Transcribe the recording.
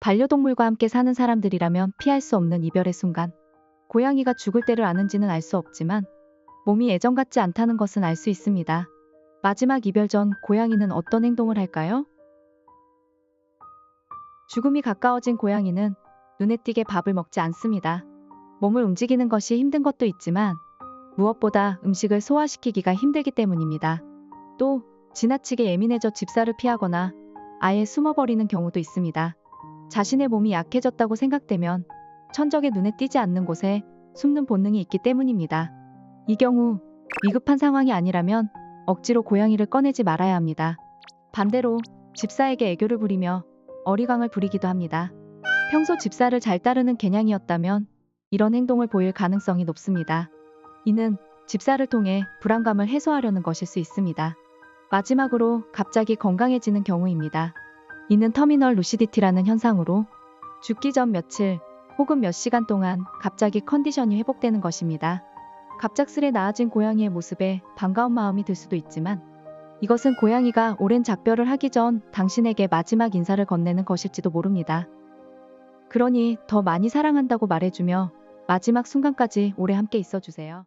반려동물과 함께 사는 사람들이라면 피할 수 없는 이별의 순간. 고양이가 죽을 때를 아는지는 알 수 없지만 몸이 예전 같지 않다는 것은 알 수 있습니다. 마지막 이별 전 고양이는 어떤 행동을 할까요? 죽음이 가까워진 고양이는 눈에 띄게 밥을 먹지 않습니다. 몸을 움직이는 것이 힘든 것도 있지만 무엇보다 음식을 소화시키기가 힘들기 때문입니다. 또 지나치게 예민해져 집사를 피하거나 아예 숨어버리는 경우도 있습니다. 자신의 몸이 약해졌다고 생각되면 천적의 눈에 띄지 않는 곳에 숨는 본능이 있기 때문입니다. 이 경우 위급한 상황이 아니라면 억지로 고양이를 꺼내지 말아야 합니다. 반대로 집사에게 애교를 부리며 어리광을 부리기도 합니다. 평소 집사를 잘 따르는 개냥이었다면 이런 행동을 보일 가능성이 높습니다. 이는 집사를 통해 불안감을 해소하려는 것일 수 있습니다. 마지막으로 갑자기 건강해지는 경우입니다. 이는 터미널 루시디티라는 현상으로 죽기 전 며칠 혹은 몇 시간 동안 갑자기 컨디션이 회복되는 것입니다. 갑작스레 나아진 고양이의 모습에 반가운 마음이 들 수도 있지만 이것은 고양이가 오랜 작별을 하기 전 당신에게 마지막 인사를 건네는 것일지도 모릅니다. 그러니 더 많이 사랑한다고 말해주며 마지막 순간까지 오래 함께 있어주세요.